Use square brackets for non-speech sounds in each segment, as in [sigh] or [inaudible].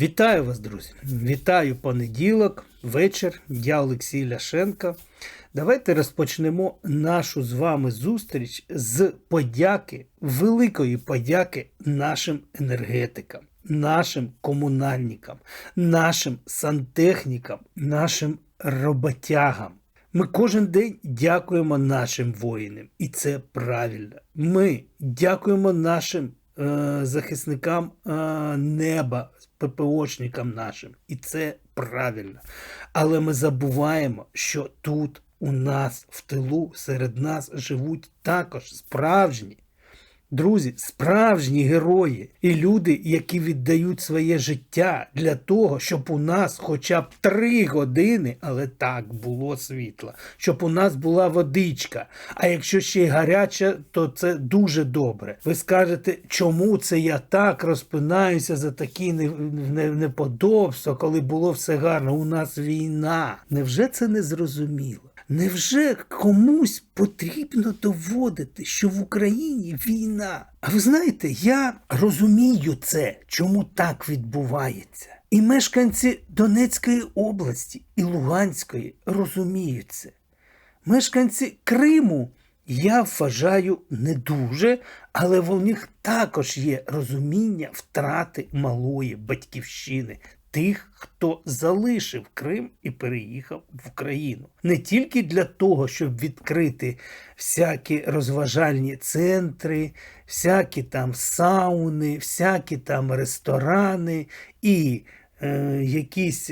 Вітаю вас, друзі! Вітаю понеділок, вечір. Я Олексій Ляшенко. Давайте розпочнемо нашу з вами зустріч з подяки, великої подяки нашим енергетикам, нашим комунальникам, нашим сантехнікам, нашим роботягам. Ми кожен день дякуємо нашим воїнам, і це правильно. Ми дякуємо нашим е, захисникам е, неба, ППОшникам нашим, і це правильно. Але ми забуваємо, що тут у нас в тилу серед нас живуть також справжні. Друзі, справжні герої і люди, які віддають своє життя для того, щоб у нас хоча б три години, але так було світло, щоб у нас була водичка. А якщо ще й гаряча, то це дуже добре. Ви скажете, чому це я так розпинаюся за такі не- не- неподобства, коли було все гарно? У нас війна. Невже це не зрозуміло? Невже комусь потрібно доводити, що в Україні війна? А ви знаєте, я розумію це, чому так відбувається. І мешканці Донецької області і Луганської розуміють це. Мешканці Криму я вважаю не дуже, але в них також є розуміння втрати малої батьківщини. Тих, хто залишив Крим і переїхав в Україну, не тільки для того, щоб відкрити всякі розважальні центри, всякі там сауни, всякі там ресторани і е, якісь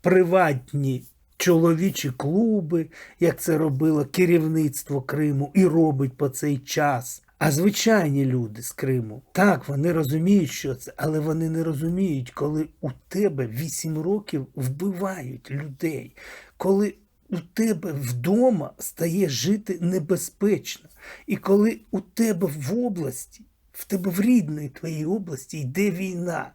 приватні чоловічі клуби, як це робило керівництво Криму і робить по цей час. А звичайні люди з Криму, так, вони розуміють, що це, але вони не розуміють, коли у тебе 8 років вбивають людей, коли у тебе вдома стає жити небезпечно, і коли у тебе в області, в тебе в рідної твоїй області йде війна,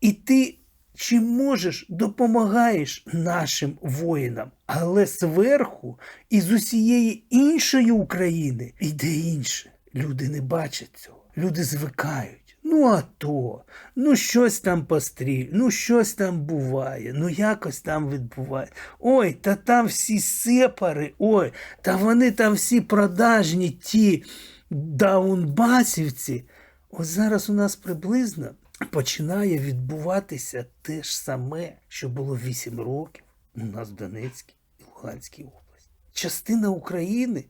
і ти чи можеш допомагаєш нашим воїнам, але зверху із усієї іншої України йде інше. Люди не бачать цього. Люди звикають. Ну, а то, ну щось там постріль, ну щось там буває, ну якось там відбуває. Ой, та там всі сепари, ой, та вони там всі продажні, ті даунбасівці. Ось зараз у нас приблизно починає відбуватися те ж саме, що було 8 років у нас в Донецькій і Луганській області. Частина України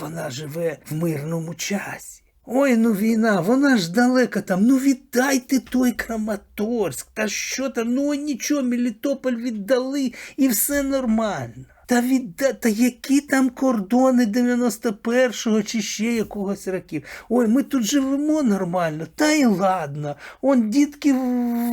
вона живе в мирному часі. Ой, ну війна, вона ж далека там. Ну віддайте той Краматорськ. Та що там? Ну нічого, Мелітополь віддали і все нормально. Та відда, та які там кордони 91-го чи ще якогось років. Ой, ми тут живемо нормально, та й ладно. Он дітки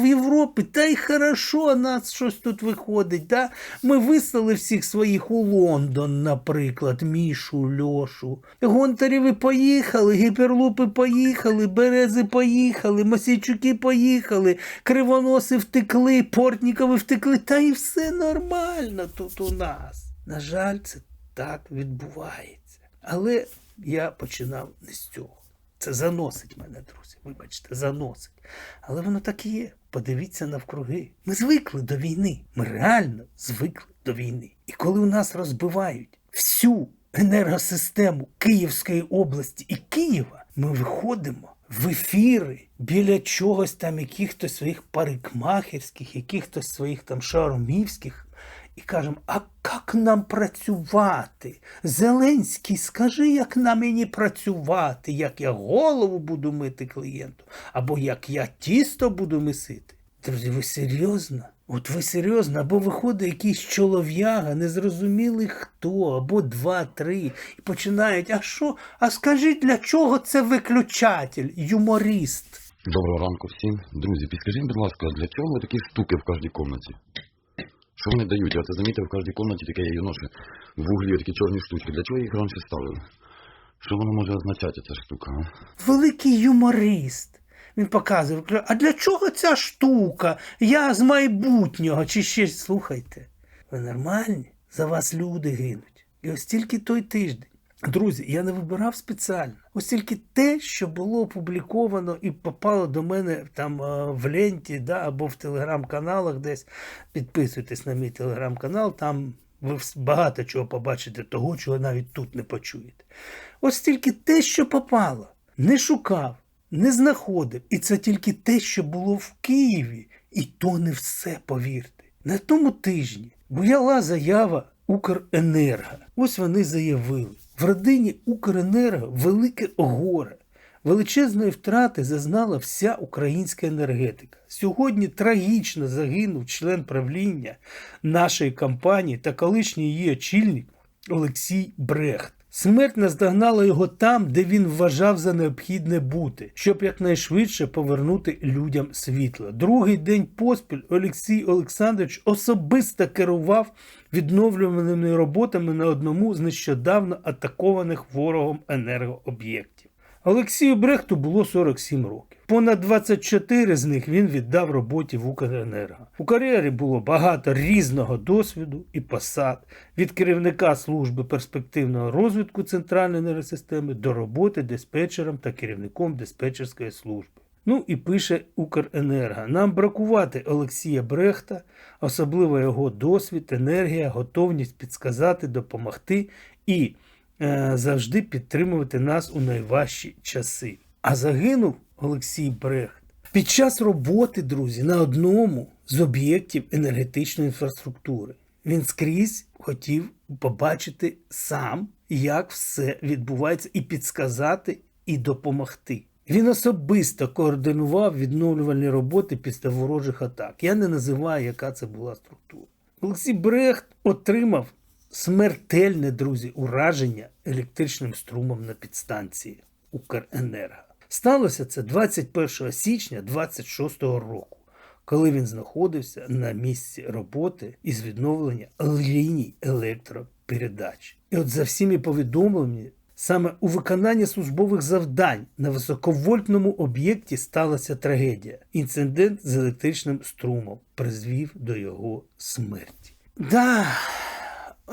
в Європі, та й хорошо, нас щось тут виходить. Да? Ми вислали всіх своїх у Лондон, наприклад, Мішу, Льошу. Гонтарєви поїхали, гіперлупи поїхали, берези поїхали, Масійчуки поїхали, кривоноси втекли, портнікови втекли, та і все нормально тут у нас. На жаль, це так відбувається. Але я починав не з цього. Це заносить мене, друзі. Вибачте, заносить. Але воно так і є. Подивіться навкруги. Ми звикли до війни. Ми реально звикли до війни. І коли у нас розбивають всю енергосистему Київської області і Києва, ми виходимо в ефіри біля чогось там, якихось своїх парикмахерських, якихось своїх там шаромівських і кажемо, а як нам працювати? Зеленський, скажи, як нам мені працювати, як я голову буду мити клієнту, або як я тісто буду мисити. Друзі, ви серйозно? От ви серйозно, або виходить якийсь чолов'яга, незрозумілий хто, або два-три, і починають, а що? А скажіть, для чого це виключатель, юморист? Доброго ранку всім. Друзі, підскажіть, будь ласка, для чого такі штуки в кожній кімнаті? Що вони дають? Я це замітив в кожній кімнаті таке ноше в углі такі чорні штучки. Для чого їх раніше ставили? Що воно може означати, ця штука? А? великий юморист. Він показує, а для чого ця штука? Я з майбутнього чи ще слухайте. Ви нормальні? За вас люди гинуть. І ось тільки той тиждень Друзі, я не вибирав спеціально. Ось тільки те, що було опубліковано і попало до мене там е, в ленті, да, або в телеграм-каналах десь. Підписуйтесь на мій телеграм-канал, там ви багато чого побачите, того, чого навіть тут не почуєте. Ось тільки те, що попало, не шукав, не знаходив. І це тільки те, що було в Києві. І то не все, повірте. На тому тижні буяла заява Укренерго. Ось вони заявили. В родині Укренерго велике горе. Величезної втрати зазнала вся українська енергетика. Сьогодні трагічно загинув член правління нашої компанії та колишній її очільник Олексій Брехт. Смерть наздогнала його там, де він вважав за необхідне бути, щоб якнайшвидше повернути людям світло. Другий день поспіль Олексій Олександрович особисто керував відновлюваними роботами на одному з нещодавно атакованих ворогом енергооб'єктів. Олексію Брехту було 47 років. Понад 24 з них він віддав роботі в Укренерго. У кар'єрі було багато різного досвіду і посад від керівника служби перспективного розвитку центральної енергосистеми до роботи диспетчером та керівником диспетчерської служби. Ну і пише Укренерго. Нам бракувати Олексія Брехта, особливо його досвід, енергія, готовність підсказати, допомогти і завжди підтримувати нас у найважчі часи. А загинув Олексій Брехт під час роботи, друзі, на одному з об'єктів енергетичної інфраструктури. Він скрізь хотів побачити сам, як все відбувається, і підсказати, і допомогти. Він особисто координував відновлювальні роботи після ворожих атак. Я не називаю, яка це була структура. Олексій Брехт отримав смертельне, друзі, ураження електричним струмом на підстанції Укренерго. Сталося це 21 січня 26 року, коли він знаходився на місці роботи із відновлення ліній електропередач. І от за всіми повідомленнями, саме у виконанні службових завдань на високовольтному об'єкті сталася трагедія. Інцидент з електричним струмом призвів до його смерті. Да,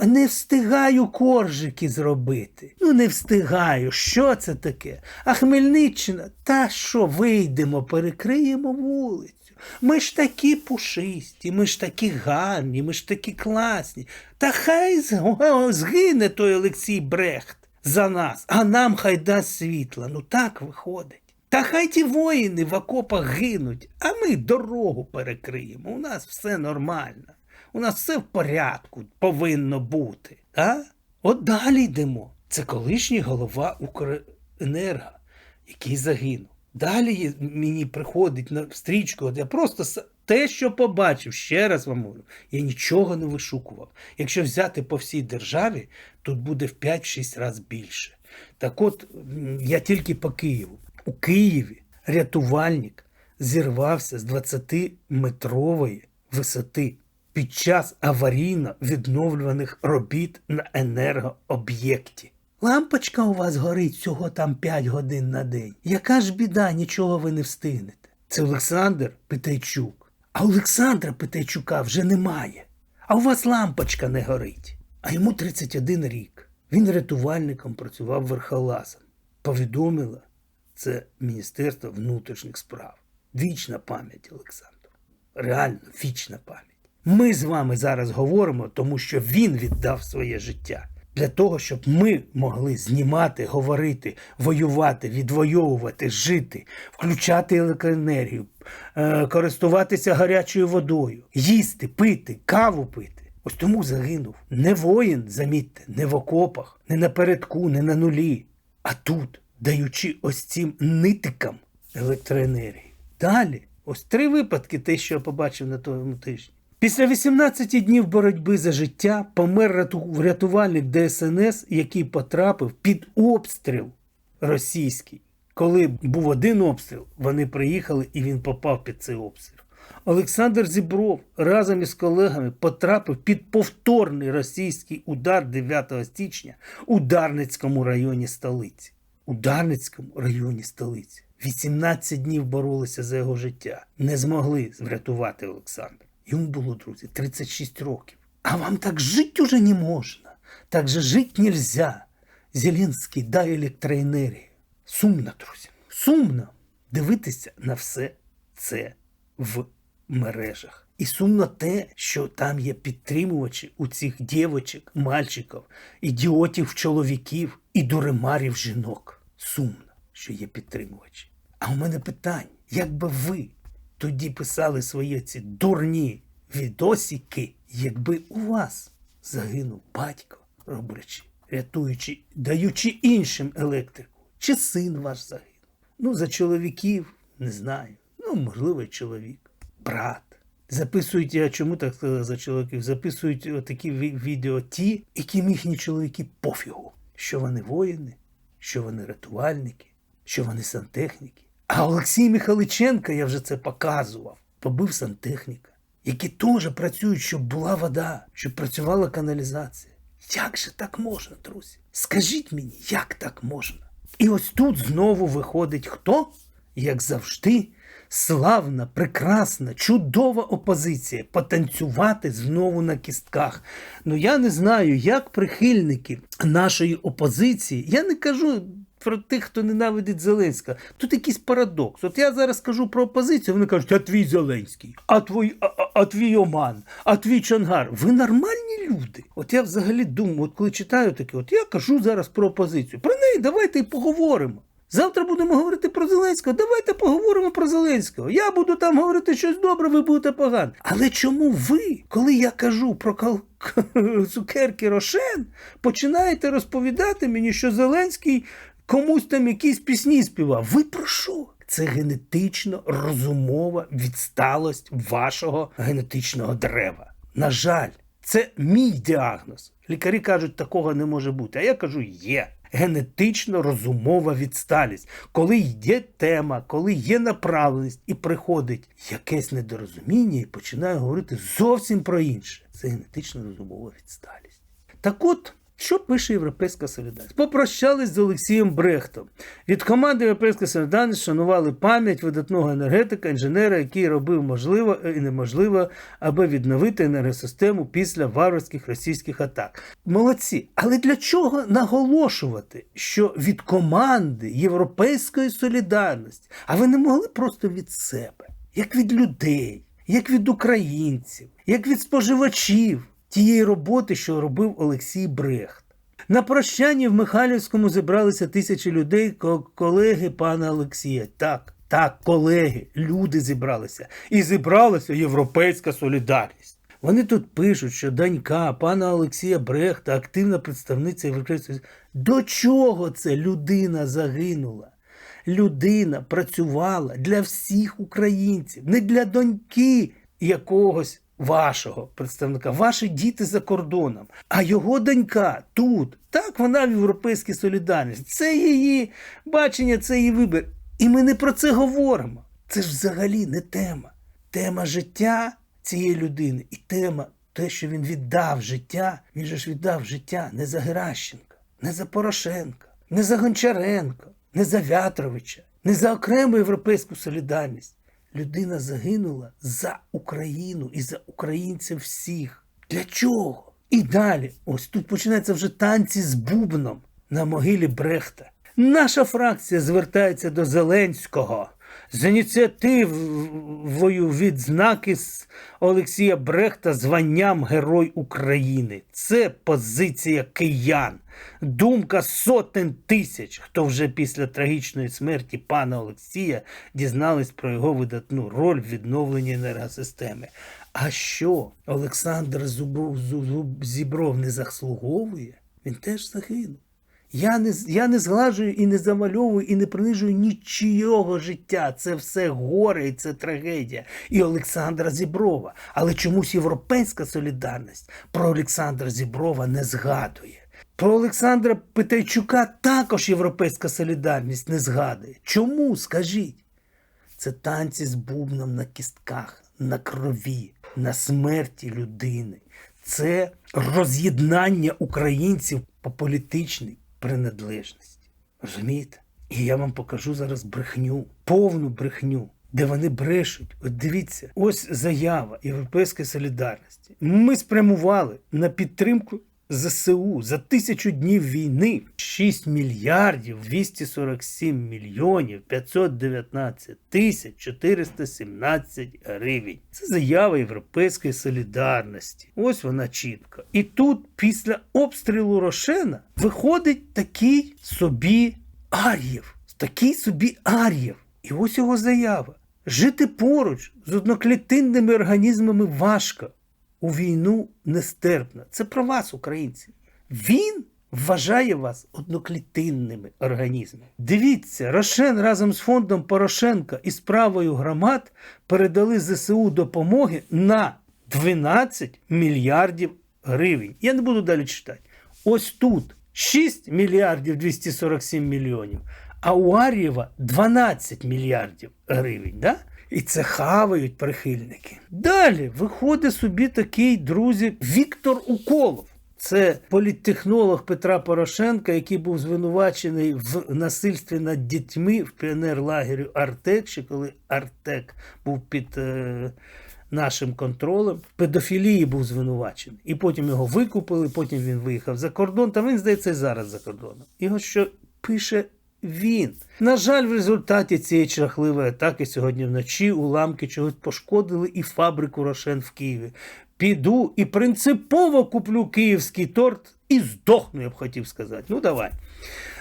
не встигаю коржики зробити. Ну, не встигаю. Що це таке? А Хмельниччина, та що, вийдемо, перекриємо вулицю. Ми ж такі пушисті, ми ж такі гарні, ми ж такі класні. Та хай [laughs] згине той Олексій Брехт за нас, а нам хай дасть світла. Ну так виходить. Та хай ті воїни в окопах гинуть, а ми дорогу перекриємо. У нас все нормально. У нас все в порядку повинно бути. А? От далі йдемо. Це колишній голова Укренерго, який загинув. Далі мені приходить на стрічку, я просто те, що побачив, ще раз вам говорю, я нічого не вишукував. Якщо взяти по всій державі, тут буде в 5-6 разів більше. Так от, я тільки по Києву. У Києві рятувальник зірвався з 20-метрової висоти під час аварійно відновлюваних робіт на енергооб'єкті. Лампочка у вас горить всього там 5 годин на день. Яка ж біда, нічого ви не встигнете. Це Олександр Питайчук. А Олександра Питайчука вже немає. А у вас лампочка не горить. А йому 31 рік. Він рятувальником працював верхолазом. Повідомила це Міністерство внутрішніх справ. Вічна пам'ять, Олександру. Реально вічна пам'ять. Ми з вами зараз говоримо, тому що він віддав своє життя для того, щоб ми могли знімати, говорити, воювати, відвоювати, жити, включати електроенергію, е, користуватися гарячою водою, їсти, пити, каву пити. Ось тому загинув. Не воїн, замітьте, не в окопах, не напередку, не на нулі, а тут, даючи ось цим нитикам електроенергію. Далі, ось три випадки, те, що я побачив на тому тижні. Після 18 днів боротьби за життя помер рятувальник ДСНС, який потрапив під обстріл російський. Коли був один обстріл, вони приїхали і він попав під цей обстріл. Олександр Зібров разом із колегами потрапив під повторний російський удар 9 січня у Дарницькому районі столиці. У Дарницькому районі столиці. 18 днів боролися за його життя. Не змогли врятувати Олександра. Йому було, друзі, 36 років. А вам так жити уже не можна. Так же жити нельзя. Зеленський дай електроенергію. Сумно, друзі. Сумно дивитися на все це в мережах. І сумно те, що там є підтримувачі у цих дівочок, мальчиків, ідіотів, чоловіків і дуремарів жінок. Сумно, що є підтримувачі. А у мене питання: як би ви тоді писали свої ці дурні відосики, якби у вас загинув батько, роблячи, рятуючи, даючи іншим електрику, чи син ваш загинув? Ну, за чоловіків не знаю. Ну, можливо, чоловік, брат. Записують, я чому так сказав за чоловіків? Записують такі відео ті, яким їхні чоловіки пофігу, що вони воїни, що вони рятувальники, що вони сантехніки. А Олексій Михайличенко, я вже це показував, побив сантехніка, які теж працюють, щоб була вода, щоб працювала каналізація. Як же так можна, друзі? Скажіть мені, як так можна? І ось тут знову виходить хто? Як завжди, славна, прекрасна, чудова опозиція потанцювати знову на кістках. Ну я не знаю, як прихильники нашої опозиції, я не кажу. Про тих, хто ненавидить Зеленська. Тут якийсь парадокс. От я зараз кажу про опозицію, вони кажуть, а твій Зеленський, а твій, а, а, а твій Оман, а твій Чонгар. Ви нормальні люди. От я взагалі думаю, от коли читаю таке, от я кажу зараз про опозицію. Про неї давайте і поговоримо. Завтра будемо говорити про Зеленського. Давайте поговоримо про Зеленського. Я буду там говорити щось добре, ви будете погано. Але чому ви, коли я кажу про кал... [laughs] цукерки Рошен, починаєте розповідати мені, що Зеленський комусь там якісь пісні співав? Ви про що? Це генетично розумова відсталость вашого генетичного дерева. На жаль, це мій діагноз. Лікарі кажуть, такого не може бути. А я кажу, є. Генетично розумова відсталість. Коли йде тема, коли є направленість і приходить якесь недорозуміння і починає говорити зовсім про інше. Це генетично розумова відсталість. Так от. Що пише Європейська Солідарність? Попрощались з Олексієм Брехтом. Від команди Європейська Солідарність шанували пам'ять видатного енергетика, інженера, який робив можливо і неможливо, аби відновити енергосистему після варварських російських атак. Молодці. Але для чого наголошувати, що від команди Європейської солідарності, а ви не могли просто від себе, як від людей, як від українців, як від споживачів? Тієї роботи, що робив Олексій Брехт. На прощанні в Михайлівському зібралися тисячі людей, колеги пана Олексія. Так, так, колеги, люди зібралися. І зібралася Європейська солідарність. Вони тут пишуть, що донька пана Олексія Брехта, активна представниця Європейської До чого це людина загинула? Людина працювала для всіх українців, не для доньки якогось вашого представника, ваші діти за кордоном, а його донька тут. Так, вона в європейській солідарності. Це її бачення, це її вибір. І ми не про це говоримо. Це ж взагалі не тема. Тема життя цієї людини і тема те, що він віддав життя. Він же ж віддав життя не за Геращенка, не за Порошенка, не за Гончаренка, не за Вятровича, не за окрему європейську солідарність. Людина загинула за Україну і за українців всіх. Для чого? І далі, ось тут починаються вже танці з бубном на могилі Брехта. Наша фракція звертається до Зеленського з ініціативою відзнаки Олексія Брехта званням Герой України. Це позиція киян, думка сотень тисяч, хто вже після трагічної смерті пана Олексія дізнались про його видатну роль в відновленні енергосистеми. А що Олександр Зубров, Зуб, Зібров не заслуговує? Він теж загинув. Я не я не згладжую і не замальовую, і не принижую нічого життя. Це все горе і це трагедія. І Олександра Зіброва. Але чомусь європейська солідарність про Олександра Зіброва не згадує. Про Олександра Петейчука також європейська солідарність не згадує. Чому? Скажіть? Це танці з бубном на кістках, на крові, на смерті людини. Це роз'єднання українців по політичній принадлежності. Розумієте? І я вам покажу зараз брехню, повну брехню, де вони брешуть. От дивіться, ось заява Європейської солідарності. Ми спрямували на підтримку ЗСУ за тисячу днів війни 6 мільярдів 247 мільйонів 519 тисяч 417 гривень. Це заява Європейської солідарності. Ось вона чітко. І тут, після обстрілу Рошена, виходить такий собі Ар'єв. Такий собі Ар'єв. І ось його заява. Жити поруч з одноклітинними організмами важко. У війну нестерпно. Це про вас, українці. Він вважає вас одноклітинними організмами. Дивіться, Рошен разом з фондом Порошенка і справою громад передали ЗСУ допомоги на 12 мільярдів гривень. Я не буду далі читати. Ось тут 6 мільярдів 247 мільйонів, а у Ар'єва 12 мільярдів гривень. Да? І це хавають прихильники. Далі виходить собі такий, друзі, Віктор Уколов. Це політтехнолог Петра Порошенка, який був звинувачений в насильстві над дітьми в піонерлагерю Артек, ще коли Артек був під е, нашим контролем. Педофілії був звинувачений. І потім його викупили, потім він виїхав за кордон, та він, здається, зараз за кордоном. Ось що пише він. На жаль, в результаті цієї жахливої атаки сьогодні вночі уламки чогось пошкодили і фабрику Рошен в Києві. Піду і принципово куплю київський торт і здохну, я б хотів сказати. Ну давай.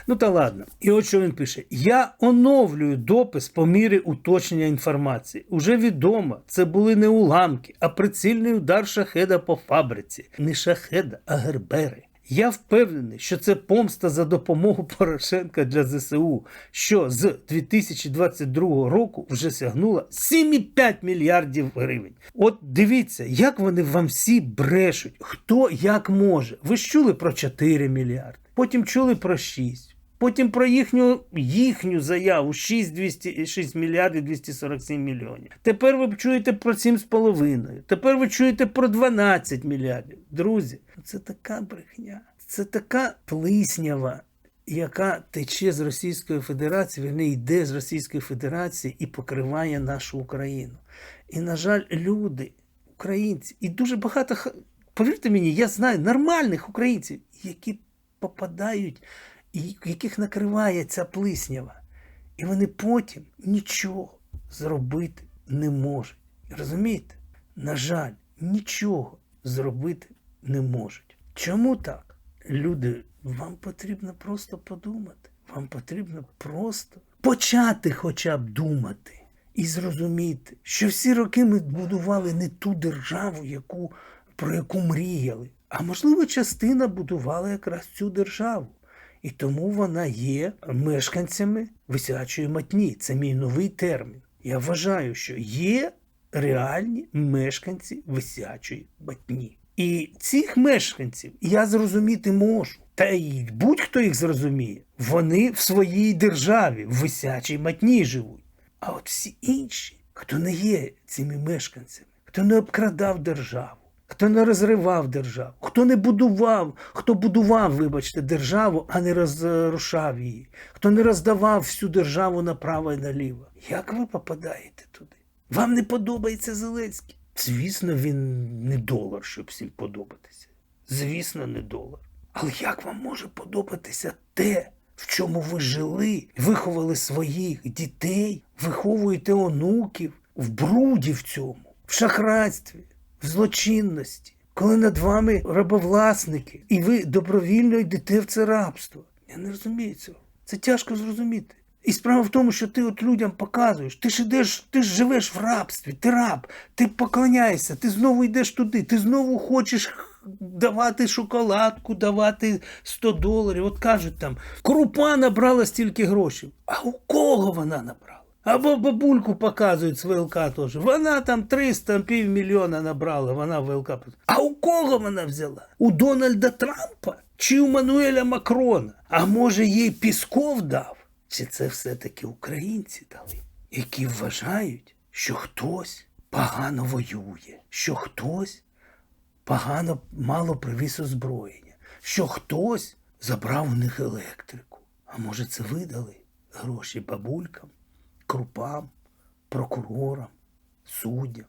Ну та ладно. І от що він пише: Я оновлюю допис по мірі уточнення інформації. Уже відомо, це були не уламки, а прицільний удар шахеда по фабриці. Не шахеда, а гербери. Я впевнений, що це помста за допомогу Порошенка для ЗСУ, що з 2022 року вже сягнула 7,5 мільярдів гривень. От дивіться, як вони вам всі брешуть, хто як може. Ви ж чули про 4 мільярди, потім чули про 6. Потім про їхню, їхню заяву 6, 200, 6 мільярдів 247 мільйонів. Тепер ви чуєте про 7,5. Тепер ви чуєте про 12 мільярдів. Друзі, це така брехня. Це така плиснява, яка тече з Російської Федерації, вона йде з Російської Федерації і покриває нашу Україну. І, на жаль, люди, українці, і дуже багато, повірте мені, я знаю нормальних українців, які попадають яких накриває ця плиснява. І вони потім нічого зробити не можуть. Розумієте? На жаль, нічого зробити не можуть. Чому так? Люди, вам потрібно просто подумати. Вам потрібно просто почати хоча б думати і зрозуміти, що всі роки ми будували не ту державу, яку, про яку мріяли. А можливо, частина будувала якраз цю державу. І тому вона є мешканцями висячої матні. Це мій новий термін. Я вважаю, що є реальні мешканці висячої матні. І цих мешканців я зрозуміти можу. Та й будь-хто їх зрозуміє, вони в своїй державі, в висячій матні живуть. А от всі інші, хто не є цими мешканцями, хто не обкрадав державу, хто не розривав державу, хто не будував, хто будував, вибачте, державу, а не розрушав її, хто не роздавав всю державу направо і наліво. Як ви попадаєте туди? Вам не подобається Зеленський? Звісно, він не долар, щоб всім подобатися. Звісно, не долар. Але як вам може подобатися те, в чому ви жили, виховали своїх дітей, виховуєте онуків в бруді в цьому, в шахрайстві, в злочинності, коли над вами рабовласники, і ви добровільно йдете в це рабство? Я не розумію цього. Це тяжко зрозуміти. І справа в тому, що ти от людям показуєш, ти ж ідеш, ти ж живеш в рабстві, ти раб, ти поклоняєшся, ти знову йдеш туди, ти знову хочеш давати шоколадку, давати 100 доларів. От кажуть там, крупа набрала стільки грошей. А у кого вона набрала? Або бабульку показують з ВЛК теж. Вона там 300 півмільйона набрала, вона в ВЛК. А у кого вона взяла? У Дональда Трампа чи у Мануеля Макрона? А може їй Пісков дав? Чи це все-таки українці дали, які вважають, що хтось погано воює, що хтось погано мало привіз озброєння, що хтось забрав у них електрику. А може, це видали гроші бабулькам, крупам, прокурорам, суддям?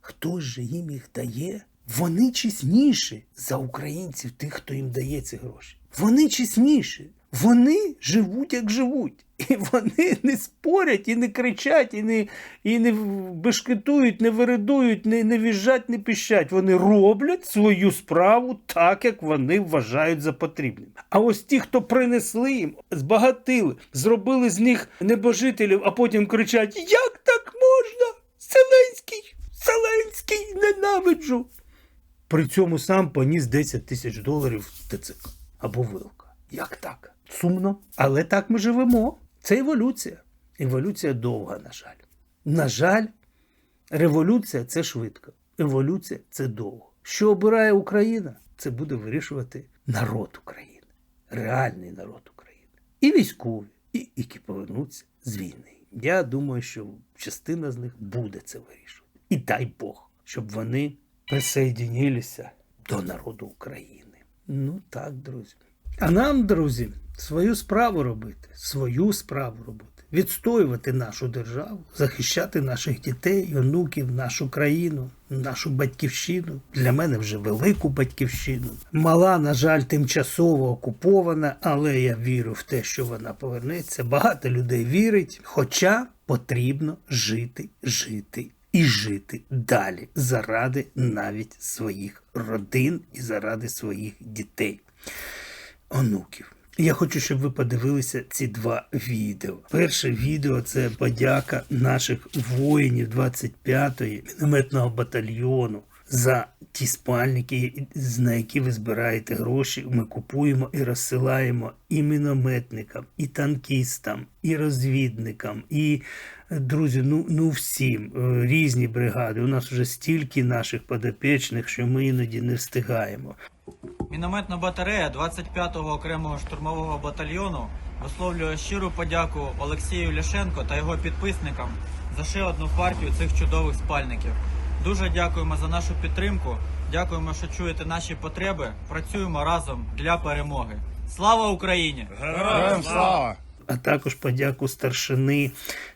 Хтось же їм їх дає? Вони чесніші за українців, тих, хто їм дає ці гроші. Вони чесніші. Вони живуть, як живуть. І вони не спорять, і не кричать, і не, і не бешкетують, не виридують, не, не віжать, не піщать. Вони роблять свою справу так, як вони вважають за потрібним. А ось ті, хто принесли їм, збагатили, зробили з них небожителів, а потім кричать: Як так можна? Зеленський! Зеленський! Ненавиджу! При цьому сам поніс 10 тисяч доларів ТЦК або вилка. Як так? Сумно. Але так ми живемо. Це еволюція. Еволюція довга, на жаль. На жаль, революція це швидко. Еволюція це довго. Що обирає Україна, це буде вирішувати народ України, реальний народ України. І військові, і які повернуться з війни. Я думаю, що частина з них буде це вирішувати. І дай Бог, щоб вони присоединилися до народу України. Ну так, друзі. А нам, друзі, свою справу робити, свою справу робити, відстоювати нашу державу, захищати наших дітей, онуків, нашу країну, нашу батьківщину. Для мене вже велику батьківщину. Мала, на жаль, тимчасово окупована, але я вірю в те, що вона повернеться. Багато людей вірить, хоча потрібно жити, жити і жити далі заради навіть своїх родин і заради своїх дітей онуків. Я хочу, щоб ви подивилися ці два відео. Перше відео це подяка наших воїнів 25-ї мінометного батальйону за ті спальники, на які ви збираєте гроші. Ми купуємо і розсилаємо і мінометникам, і танкістам, і розвідникам, і друзі, ну, ну всім е, різні бригади. У нас вже стільки наших подопічних, що ми іноді не встигаємо. Мінометна батарея 25-го окремого штурмового батальйону висловлює щиру подяку Олексію Ляшенко та його підписникам за ще одну партію цих чудових спальників. Дуже дякуємо за нашу підтримку. Дякуємо, що чуєте наші потреби. Працюємо разом для перемоги. Слава Україні! Героям слава! а також подяку старшини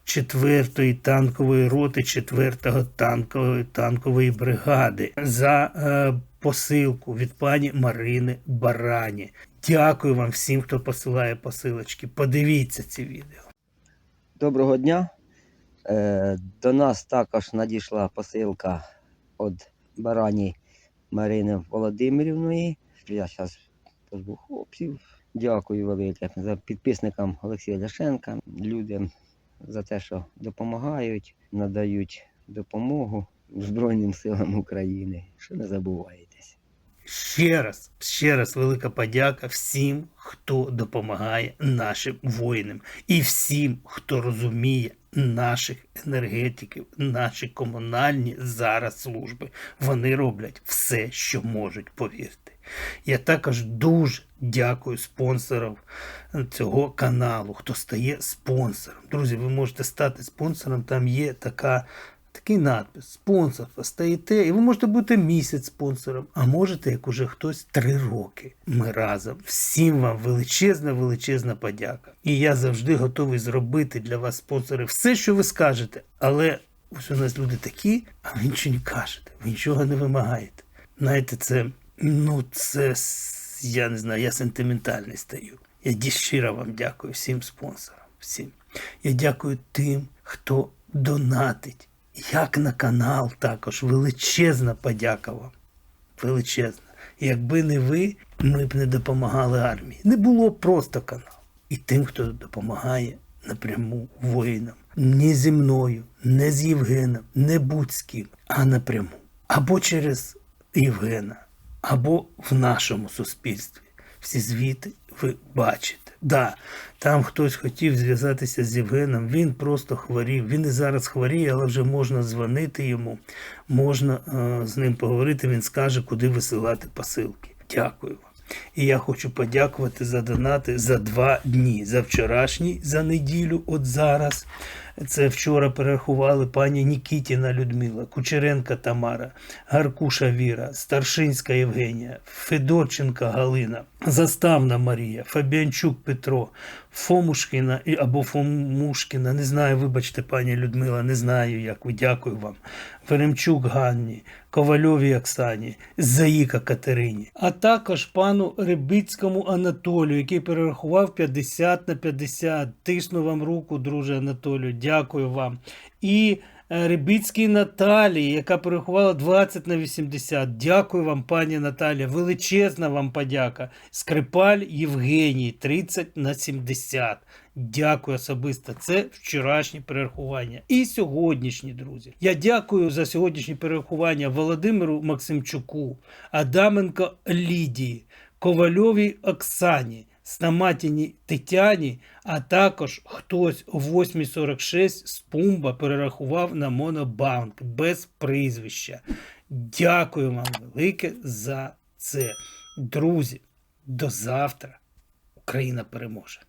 4-ї танкової роти 4-го танкової танкової бригади за е, посилку від пані Марини Барані. Дякую вам всім, хто посилає посилочки. Подивіться ці відео. Доброго дня. Е, До нас також надійшла посилка від барані Марини Володимирівної. Я зараз позву хлопців. Дякую велике за підписникам Олексія Ляшенка, людям за те, що допомагають, надають допомогу Збройним силам України. Що не забувайтесь. Ще раз, ще раз велика подяка всім, хто допомагає нашим воїнам, і всім, хто розуміє наших енергетиків, наші комунальні зараз служби. Вони роблять все, що можуть, повірте. Я також дуже дякую спонсорам цього каналу, хто стає спонсором. Друзі, ви можете стати спонсором, там є така такий надпис спонсор стаєте, і ви можете бути місяць спонсором, а можете, як уже хтось, три роки. Ми разом. Всім вам величезна, величезна подяка. І я завжди готовий зробити для вас, спонсори, все, що ви скажете. Але ось у нас люди такі, а ви нічого не кажете, ви нічого не вимагаєте. Знаєте, це, ну, це я не знаю, я сентиментальний стаю. Я щиро вам дякую всім спонсорам. Всім. Я дякую тим, хто донатить. Як на канал також величезна подяка вам. Величезна. Якби не ви, ми б не допомагали армії. Не було просто канал. І тим, хто допомагає напряму воїнам. Не зі мною, не з Євгеном, не будь з ким, а напряму. Або через Євгена, або в нашому суспільстві. Всі звіти ви бачите. Да, там хтось хотів зв'язатися з Євгеном, він просто хворів. Він і зараз хворіє, але вже можна дзвонити йому, можна е, з ним поговорити. Він скаже, куди висилати посилки. Дякую вам. І я хочу подякувати за донати за два дні. За вчорашній, за неділю, от зараз. Це вчора перерахували пані Нікітіна Людмила, Кучеренка Тамара, Гаркуша Віра, Старшинська Євгенія, Федорченка Галина, Заставна Марія, Фабіанчук Петро, Фомушкіна або Фомушкіна. Не знаю, вибачте, пані Людмила, не знаю, як ви дякую вам. Веремчук Ганні, Ковальовій Оксані, Заїка Катерині, а також пану Рибицькому Анатолію, який перерахував 50 на 50. Тисну вам руку, друже Анатолію, дякую вам. І е, Рибицькій Наталії, яка перерахувала 20 на 80. Дякую вам, пані Наталія. Величезна вам подяка. Скрипаль Євгеній 30 на 70. Дякую особисто. Це вчорашні перерахування. І сьогоднішні, друзі. Я дякую за сьогоднішні перерахування Володимиру Максимчуку, Адаменко Лідії, Ковальовій Оксані, Стаматіні Тетяні, а також хтось о 8.46 з Пумба перерахував на Монобанк без прізвища. Дякую вам велике за це. Друзі, до завтра. Україна переможе.